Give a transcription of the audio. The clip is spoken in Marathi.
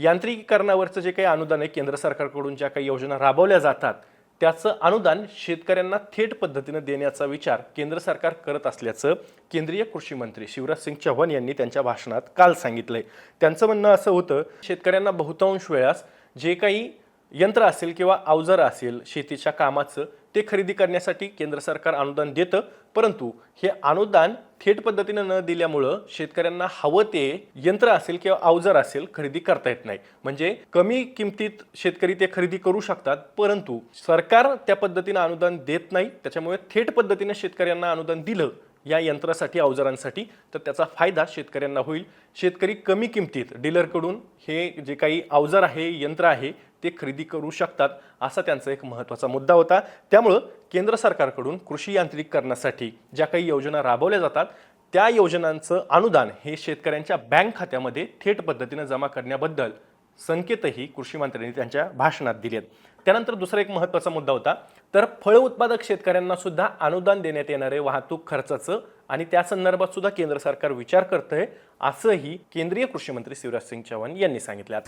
यांत्रिकीकरणावरचं जे काही अनुदान आहे केंद्र सरकारकडून ज्या काही योजना राबवल्या जातात त्याचं अनुदान शेतकऱ्यांना थेट पद्धतीनं देण्याचा विचार केंद्र सरकार करत असल्याचं केंद्रीय कृषी मंत्री शिवराज सिंग चौहान यांनी त्यांच्या भाषणात काल सांगितलंय. त्यांचं म्हणणं असं होतं शेतकऱ्यांना बहुतांश वेळास जे काही यंत्र असेल किंवा अवजार असेल शेतीच्या कामाचं ते खरेदी करण्यासाठी केंद्र सरकार अनुदान देतं परंतु हे अनुदान थेट पद्धतीनं न दिल्यामुळं शेतकऱ्यांना हवं ते यंत्र असेल किंवा अवजार असेल खरेदी करता येत नाही. म्हणजे कमी किमतीत शेतकरी ते खरेदी करू शकतात परंतु सरकार त्या पद्धतीनं अनुदान देत नाही. त्याच्यामुळे थेट पद्धतीनं शेतकऱ्यांना अनुदान दिलं या यंत्रासाठी अवजारांसाठी तर त्याचा फायदा शेतकऱ्यांना होईल. शेतकरी कमी किमतीत डीलरकडून हे जे काही अवजार आहे यंत्र आहे ते खरेदी करू शकतात असा त्यांचा एक महत्त्वाचा मुद्दा होता. त्यामुळं केंद्र सरकारकडून कृषी यांत्रिकीकरणासाठी ज्या काही योजना राबवल्या जातात त्या योजनांचं अनुदान हे शेतकऱ्यांच्या बँक खात्यामध्ये थेट पद्धतीनं जमा करण्याबद्दल संकेतही कृषी मंत्र्यांनी त्यांच्या भाषणात दिलेत त्यानंतर दुसरा एक महत्त्वाचा मुद्दा होता तर फळ उत्पादक शेतकऱ्यांना सुद्धा अनुदान देण्यात येणारे वाहतूक खर्चाचं आणि त्या संदर्भात सुद्धा केंद्र सरकार विचार करतंय असंही केंद्रीय कृषी मंत्री शिवराज सिंग चौहान यांनी सांगितलं.